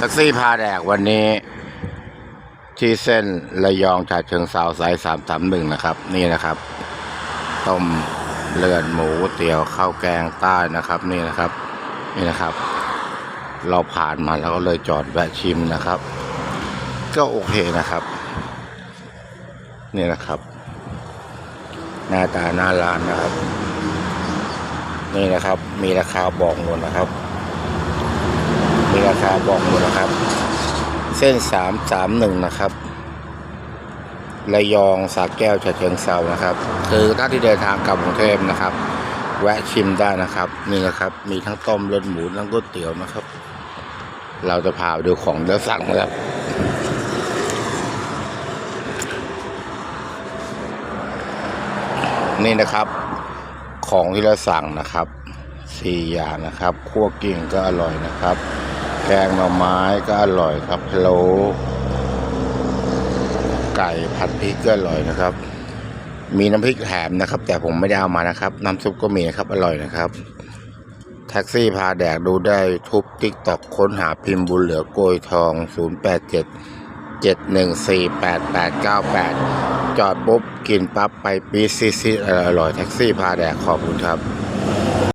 แท็กซี่พาแดกวันนี้ ที่เส้นระยองฉะเชิงเซาสายสามสามหนึ่งนะครับ นี่นะครับ ต้มเลือดหมูเตี๋ยวข้าวแกงใต้นะครับ นี่นะครับ นี่นะครับ เราผ่านมาแล้วก็เลยจอดแวะชิมนะครับ ก็โอเคนะครับ นี่นะครับ หน้าตาหน้าร้านนะครับ นี่นะครับ มีราคาบอกหมดนะครับ มีราคาบอกหมดนะครับ เส้นสามสามหนึ่งนะครับระยองสาแก้วฉะเชิงเซานะครับ คือถ้าที่เดินทางกลับกรุงเทพนะครับ แวะชิมได้นะครับ นี่นะครับ มีทั้งต้มเลือดหมูทั้งก๋วยเตี๋ยวนะครับ เราจะพาไปดูของเดี๋ยวสั่งนะครับนี่นะครับ ของที่เราสั่งนะครับสี่อย่างนะครับคั่วกิ่งก็อร่อยนะครับ กงหน่อไม้ก็อร่อยครับพะโล้ไก่ผัดพริกก็อร่อยนะครับ มีน้ำพริกแถมนะครับ แต่ผมไม่ได้เอามานะครับ น้ำซุปก็มีนะครับอร่อยนะครับ แท็กซี่พาแดกดูได้ทุบติ๊กตอกค้นหาพิมพ์บุญเหลือโกยทอง 087 7148898 จอดปุ๊บ กินปั๊บไปปีซีซีอร่อยแท็กซี่พาแดกขอบคุณครับ